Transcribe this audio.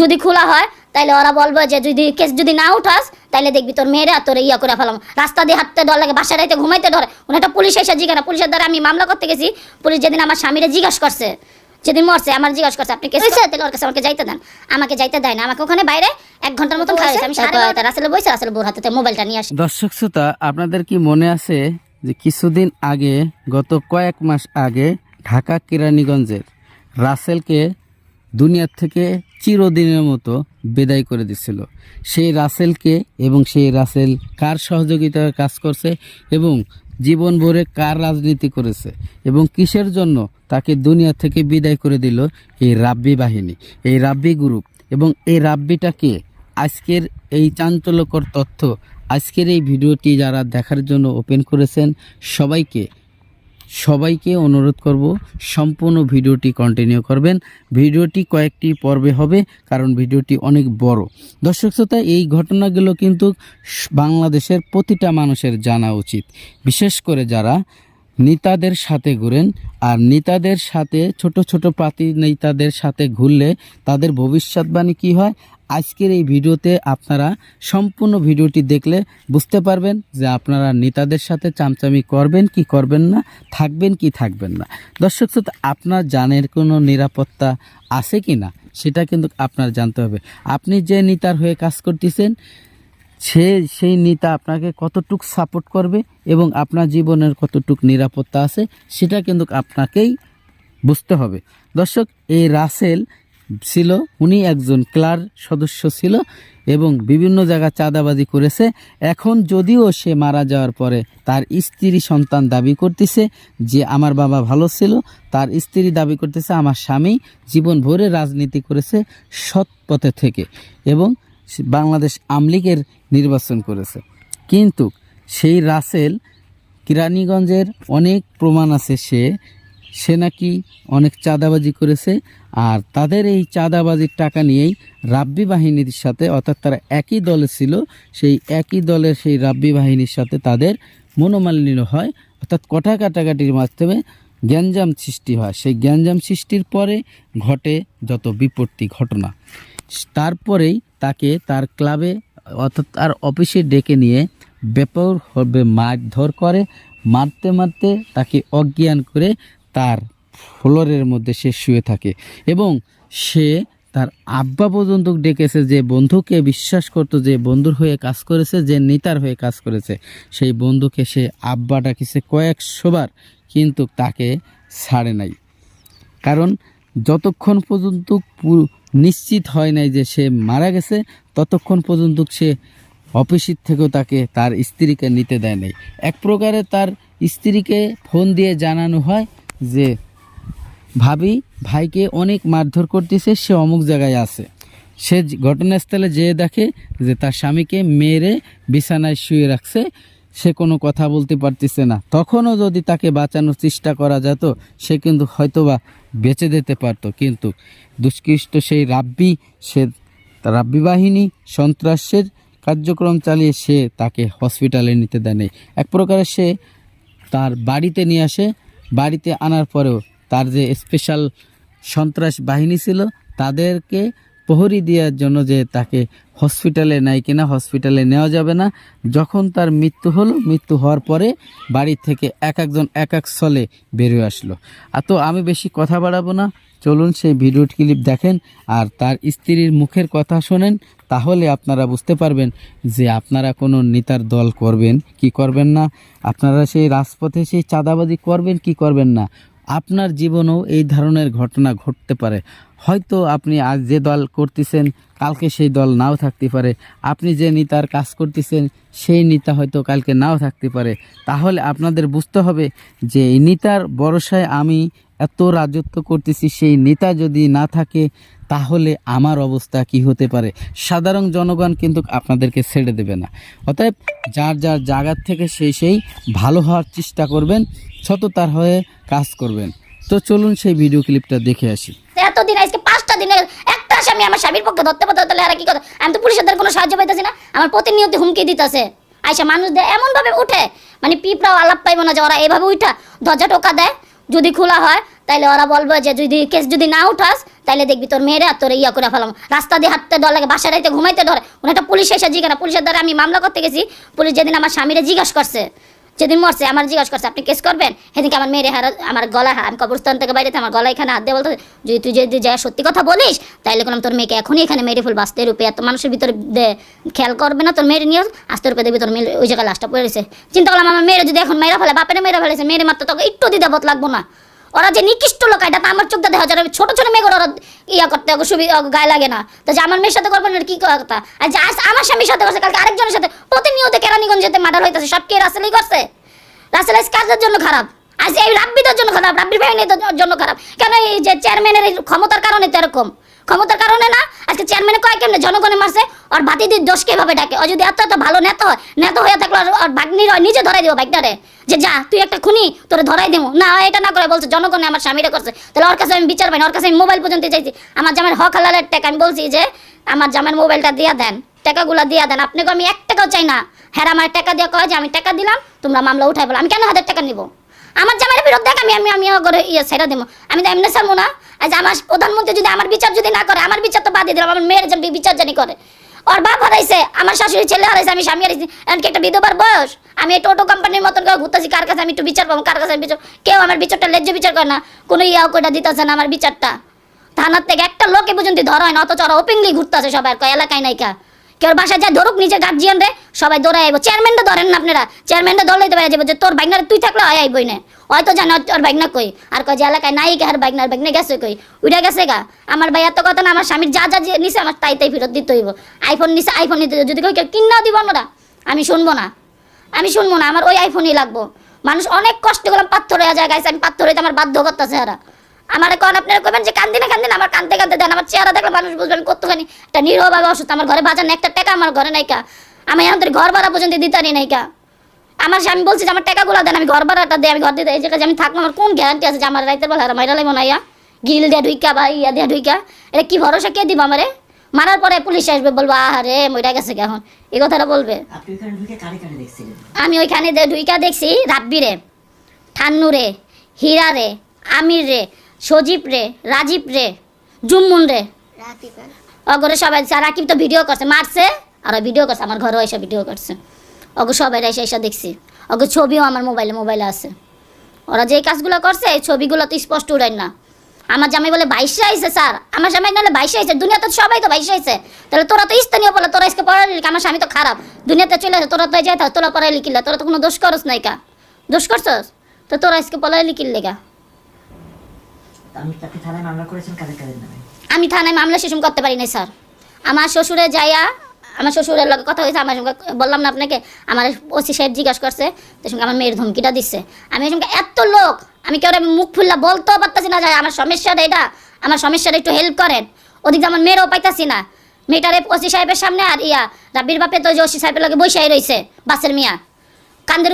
যদি খোলা হয় তাইলে ওরা বলবে যে যদি কেস যদি না উঠাস তাইলে দেখবি তোর মেয়েরা তোর ইয়া করে ফেলাম। রাস্তা দিয়ে হাঁটতে ডর লাগে বাসা রাইতে ঘুমাইতে ডরে। ওখানে একটা পুলিশ এসে জিজ্ঞাসা পুলিশের দ্বারা আমি মামলা করতে গেছি পুলিশ যেদিন আমার স্বামীরে জিজ্ঞাসা করছে যেদিন মরছে আমার জিজ্ঞাসা করছে আপনি কেস তাহলে ওর কাছে আমাকে যাইতে দেন। আমাকে যাইতে দেয় না। আমাকে ওখানে বাইরে এক ঘণ্টার মতো খাইছে আমি সাড়ে বারোটা রাসেলে বসে রাসেল বোর হাতে মোবাইলটা নিয়ে আসি। দর্শক শ্রোতা আপনাদের কি মনে আছে যে কিছুদিন আগে গত কয়েক মাস আগে ঢাকা কেরানীগঞ্জের রাসেলকে দুনিয়ার থেকে চিরদিনের মতো বিদায় করে দিছিল। সেই রাসেলকে এবং সেই রাসেল কার সহযোগিতায় কাজ করছে এবং জীবন ভরে কার রাজনীতি করেছে এবং কিসের জন্য তাকে দুনিয়া থেকে বিদায় করে দিল এই রাব্বি বাহিনী, এই রাব্বি গ্রুপ এবং এই রাব্বিটাকে আজকের এই চাঞ্চল্যকর তথ্য, আজকের এই ভিডিওটি যারা দেখার জন্য ওপেন করেছেন সবাইকে সবাইকে অনুরোধ করব, সম্পূর্ণ ভিডিওটি কন্টিনিউ করবেন। ভিডিওটি কয়েকটি পর্বে হবে, কারণ ভিডিওটি অনেক বড়। দর্শক শ্রোতা, এই ঘটনাগুলো কিন্তু বাংলাদেশের প্রতিটা মানুষের জানা উচিত। বিশেষ করে যারা নেতাদের সাথে ঘুরেন, আর নেতাদের সাথে, ছোট ছোট প্রাতি নেতাদের সাথে ঘুরলে তাদের ভবিষ্যৎবাণী কি হয়? আজকের এই ভিডিওতে আপনারা সম্পূর্ণ ভিডিওটি দেখলে বুঝতে পারবেন যে আপনারা নেতাদের সাথে চামচামি করবেন কি করবেন না, থাকবেন কি থাকবেন না। দর্শক শ্রোতা, আপনার জানের কোনো নিরাপত্তা আছে কি না, সেটা কিন্তু আপনার জানতে হবে। আপনি যে নেতার হয়ে কাজ করতেছেন, সে, সেই নেতা আপনাকে কতটুক সাপোর্ট করবে এবং আপনার জীবনের কতটুক নিরাপত্তা আছে, সেটা কিন্তু আপনাকেই বুঝতে হবে। দর্শক, এই রাসেল ছিল, উনি একজন ক্লার সদস্য ছিল এবং বিভিন্ন জায়গায় চাঁদাবাজি করেছে। এখন যদিও সে মারা যাওয়ার পরে তার স্ত্রী সন্তান দাবি করতেছে যে আমার বাবা ভালো ছিল, তার স্ত্রী দাবি করতেছে আমার স্বামী জীবন ভরে রাজনীতি করেছে সৎ পথে থেকে এবং বাংলাদেশ আমলিগের নির্বাচন করেছে। কিন্তু সেই রাসেল কিরানীগঞ্জের অনেক প্রমাণ আছে সে সে নাকি অনেক চাঁদাবাজি করেছে আর তাদের এই চাঁদাবাজির টাকা নিয়েই রাব্বি বাহিনীর সাথে, অর্থাৎ তারা একই দলে ছিল, সেই একই দলের সেই রাব্বি বাহিনীর সাথে তাদের মনোমালিন্য হয়, অর্থাৎ কটা কাটাকাটির মাধ্যমে গ্যাঞ্জাম সৃষ্টি হয়। সেই গ্যাঞ্জাম সৃষ্টির পরে ঘটে যত বিপত্তি ঘটনা। তারপরেই তাকে তার ক্লাবে, অর্থাৎ তার অফিসে ডেকে নিয়ে ব্যাপকভাবে মারধর করে, মারতে মারতে তাকে অজ্ঞান করে তার ফ্লোরের মধ্যে সে শুয়ে থাকে এবং সে তার আব্বা পর্যন্ত ডেকেছে যে বন্ধুকে বিশ্বাস করতো যে বন্ধুর হয়ে কাজ করেছে, যে নেতার হয়ে কাজ করেছে। সেই বন্ধুকে সে আব্বা ডাকিছে কয়েকশোবার কিন্তু তাকে ছাড়ে নাই। কারণ যতক্ষণ পর্যন্ত নিশ্চিত হয় নাই যে সে মারা গেছে, ততক্ষণ পর্যন্ত সে অফিসের থেকেও তাকে তার স্ত্রীকে নিতে দেয় নাই। এক প্রকারে তার স্ত্রীকে ফোন দিয়ে জানানো হয় যে ভাবি ভাইকে অনেক মারধর করতেছে, সে অমুক জায়গায় আছে। সে ঘটনাস্থলে যেয়ে দেখে যে তার স্বামীকে মেরে বিছানায় শুয়ে রাখছে, সে কোনো কথা বলতে পারতেছে না। তখনও যদি তাকে বাঁচানোর চেষ্টা করা যেত, সে কিন্তু হয়তোবা বেঁচে যেতে পারতো। কিন্তু দুষ্কৃষ্ট সেই রাব্বি, সে রাব্বি বাহিনী, সন্ত্রাসের কার্যক্রম চালিয়ে সে তাকে হসপিটালে নিতে দেয়। এক প্রকারে সে তার বাড়িতে নিয়ে আসে বাড়িতে আনার পরেও তার যে স্পেশাল সন্ত্রাস বাহিনী ছিল তাদেরকে প্রহরী দেওয়ার জন্য যে তাকে হসপিটালে নেয় কিনা, হসপিটালে নেওয়া যাবে না। যখন তার মৃত্যু হলো, মৃত্যু হওয়ার পরে বাড়ি থেকে এক একজন, এক এক স্থলে বেরিয়ে আসলো। আর তো আমি বেশি কথা বাড়াবো না। চলুন সেই ভিডিও ক্লিপ দেখেন আর তার স্ত্রীর মুখের কথা শোনেন। তাহলে আপনারা বুঝতে পারবেন যে আপনারা কোনো নেতার দল করবেন, কি করবেন না। আপনারা সেই রাজপথে সেই চাঁদাবাজি করবেন, কি করবেন না। আপনার জীবনেও এই ধরনের ঘটনা ঘটতে পারে। হয়তো আপনি আজ যে দল করতেছেন, কালকে সেই দল নাও থাকতে পারে। আপনি যে নেতার কাজ করতেছেন, সেই নেতা হয়তো কালকে নাও থাকতে পারে। তাহলে আপনাদের বুঝতে হবে যে এই নেতার ভরসায় আমি এত রাজত্ব করতেছি, সেই নেতা যদি না থাকে, তাহলে আমার অবস্থা কি হতে পারে? সাধারণ জনগণ কিন্তু আপনাদেরকে ছেড়ে দেবে না। অতএব যার যার জায়গার থেকে সেই সেই ভালো হওয়ার চেষ্টা করবেন, সততার হয়ে কাজ করবেন। তো চলুন সেই ভিডিও ক্লিপটা দেখে আসি। এতদিন আজকে পাঁচটা দিনে একটা আসামি আমার স্বামীর পক্ষে ধরতে পারতো তাহলে আর কি কথা আমি তো পুলিশের দ্বারা কোনো সাহায্য পাইতেছি না, আমার প্রতিনিয়ত হুমকি দিতেছে। আইসা মানুষদের এমন ভাবে উঠে মানে পিঁপড়াও আলাপ পাইবো না যে ওরা এভাবে উঠা, দরজা টোকা দেয়। যদি খোলা হয়, তাইলে ওরা বলবে যে যদি কেস যদি না উঠাস, তাইলে দেখবি তোর মেয়েরা তোর ইয়া করে ফেলাম। রাস্তা দিয়ে হাঁটতে ডর লাগে বাসা রাইতে ঘুমাইতে ধরে ওনাটা পুলিশ এসে জিজ্ঞাসা পুলিশের দ্বারা আমি মামলা করতে গেছি। পুলিশ যেদিন আমার স্বামীরা জিজ্ঞাসা করছে যেদিন মরছে, আমার জিজ্ঞাসা করছে, আপনি কেস করবেন? সেদিনকে আমার মেয়ের হারা আমার গলা আমি কবরস্থান থেকে বাইরে আমার গলা এখানে হাত দিয়ে বলতো যদি তুই যদি যা সত্যি কথা বলিস তাহলে কোনো তোর মেয়েকে এখনই এখানে মেরে ফুল বাঁচতে রূপে। এত মানুষের ভিতরে খেয়াল করবে না, তোর মেয়ের নিয়ে আস্তে রূপে দেবে তোর মেয়ে ওই জায়গায় লাশটা পড়েছে চিন্তা করলাম, আমার মেয়ের যদি এখন মেয়েরা ফেলে, বাপের মেয়েরা ফেলেছে, মেয়ের মাত্র তোকে একটু দিতে বোধ লাগবো না। ওরা যে নিকৃষ্ট লোক, এটা তো আমার চোখটা দেখা যায় ছোট ছোট মেয়েগুলো ওরা ইয়া করতে সুবিধা গায়ে লাগে না। তো যে আমার মেয়ের সাথে করবেন না কি কথা? আর যে আমার স্বামীর সাথে করছে, কালকে আরেকজনের সাথে। প্রতিনিয়ত কেরানীগঞ্জ যেতে মার্ডার হইতেছে, সব কে রাসেলই করছে? রাসেল কাজের জন্য খারাপ? আজ এই রাব্বিদের জন্য খারাপ, রাব্বির বাহিনীদের জন্য খারাপ। কেন এই যে চেয়ারম্যানের ক্ষমতার কারণে তো এরকম? ক্ষমতার কারণে না? আজকে চেয়ারম্যানে কয় কেমনে? জনগণে মারছে আর বাতি বাতিদের দোষ কীভাবে ডাকে? ও যদি এত এত ভালো নেতা নেতা হয়ে থাকল ওর ভাগ্নির নিজে ধরাই দিব বাইকটারে। যে যা, তুই একটা খুনি, তোরে ধরাই দেবো না, এটা না করে বলছে, জনগণে আমার স্বামীরা করছে। তাহলে ওর কাছে আমি বিচার পাই না, ওর কাছে আমি মোবাইল পর্যন্ত চাইছি। আমার জামার হক হালালের টাকা, আমি বলছি যে, আমার জামার মোবাইলটা দিয়ে দেন, টাকাগুলো দিয়ে দেন। আপনাকে আমি এক টাকাও চাই না। হ্যাঁ আমার টাকা দিয়ে কয় যে, আমি টাকা দিলাম, তোমরা মামলা উঠাই বলো। আমি কেন হাজার টাকা নিবো? আমার জামাইয়ের বিরুদ্ধে আমি আমি আমি করে ইয়ে ছেড়ে দেবো আমি তো এমনি ছাড়বো না। আজ আমার প্রধানমন্ত্রী যদি আমার বিচার যদি না করে, আমার বিচার তো বাদ দিয়ে দিলাম। আমার মেয়ের বিচার জানি করে। ওর বাপ হারাইছে, আমার শাশুড়ি ছেলে হারাইছে, আমি স্বামী হারাইছি এমনকি একটা বিধবার বয়স? আমি এই টোটো কোম্পানির মতন করে ঘুরতেছি, কার কাছে আমি একটু বিচার পাবো, কার কাছে বিচার কেউ আমার বিচারটা লেজ্জ বিচার করে না, কোনো ইয়াও কোটা দিতেছে না আমার বিচারটা। থানার থেকে একটা লোকে পর্যন্ত ধরা হয় না, অথচ ওরা ওপেনলি ঘুরতেছে সবাই কয় এলাকায় নাইকা। কেউ বাসায় যায় ধরুক নিচে গার্জিয়ান রে সবাই দৌড়াই আইব। চেয়ারম্যানটা ধরেন না আপনারা। চেয়ারম্যানটা ধরলেই তো যাব যে তোর বাইকনার তুই থাকলে হয় আইবই না হয়তো জানো তোর বাইকনা কই? আর কয় যে এলাকায় নাই কে আর বাইকনার বাইকনা গেছে কই? উড়ে গেছে গা? আমার ভাই এত কথা না, আমার স্বামীর যা যা নিছে আমার তাই তাই ফেরত দিতে হইব। আইফোন নিছে আইফোন নিতে যদি কই কিনাও দিব না আমি শুনব না। আমি শুনব না, আমার ওই আইফোনই লাগবো। মানুষ অনেক কষ্ট করলাম পাথর হয়ে যায় গাইছে আমি পাথর হইতে আমার বাধ্য করতেছে এরা। আমার কোন আপনারা কবেন যে কান্দি না কান্দি না আমার কান্দতে কান্দতে দেন আমার চেহারা দেখলে মানুষ বুঝবেন কতখানি একটা নিরহভাবে অসুস্থ আমার ঘরে বাজার না একটা টাকা আমার ঘরে নাইকা আমি তোর ঘর ভাড়া পর্যন্ত দিতারি নাইকা আমার স্বামী বলছে যে আমার টাকাগুলো দেন আমি ঘর ভাড়াটা দিই আমি ঘর দিতে এই জায়গায় আমি থাকলাম আমার কোন গ্যারান্টি আছে যে আমার রাইতের বেলা আর মাইরা লাগবো না ইয়া? গিল দিয়ে ঢুইকা বা ইয়া দিয়ে ঢুইকা। এটা কি ভরসা কে দিব আমারে? মারার পরে পুলিশ আসবে বলব আহারে মইরা গেছে এখন। এই কথাটা বলবে। আপনি আমি ওইখানে দে- ঢুইকা দেখছি রাব্বিরে ঠান্নু রে হীরা রে আমির রে সজীব রে রাজীব রে জুম্মুন রে। অগরে সবাই রাকিব তো ভিডিও করছে মারছে আর ভিডিও করছে আমার ঘরেও এসে ভিডিও করছে। অগো সবাই এসে এসে দেখছি অগো ছবিও আমার মোবাইলে মোবাইলে আছে। ওরা যে কাজগুলো করছে এই ছবিগুলো তো স্পষ্ট উড়াই না। আমার জামাই বলে বাইশে আইছে স্যার। আমার জামাই নাহলে বাইশে আইছে দুনিয়াতে সবাই তো বাইশে আইছে। তাহলে তোরা তো স্থানীয় বলে তোরা আজকে পড়ালি আমার স্বামী তো খারাপ। দুনিয়াতে চলে আসে তোরা তো যাই তোরা পড়াইলি কিল্লা তোরা তো কোনো দোষ করস নাই কা দোষ করছস? তো তোরা আজকে পড়াইলি কিল্লে গা আমি থানায় মামলা সেসম করতে পারি নাই, স্যার। আমার শ্বশুরে যাইয়া আমার শ্বশুরের লগে কথা হয়েছে আমার সঙ্গে বললাম না আপনাকে, আমার ওসি সাহেব জিজ্ঞাসা করছে, তার সঙ্গে আমার মেয়ের ধমকিটা দিচ্ছে আমি সঙ্গে এত লোক, আমি কেউ মুখ খুললা বলতেও পারতাছি না যে আমার সমস্যাটা এটা? আমার সমস্যাটা একটু হেল্প করেন। ওদিকে আমার মেয়েরও পাইতাছি না। মেয়েটারে ওসি সাহেবের সামনে আর ইয়া, রাব্বির বাপে তো ওসি সাহেবের লগে বৈশাই রয়েছে বাসের মিয়া। কান্দের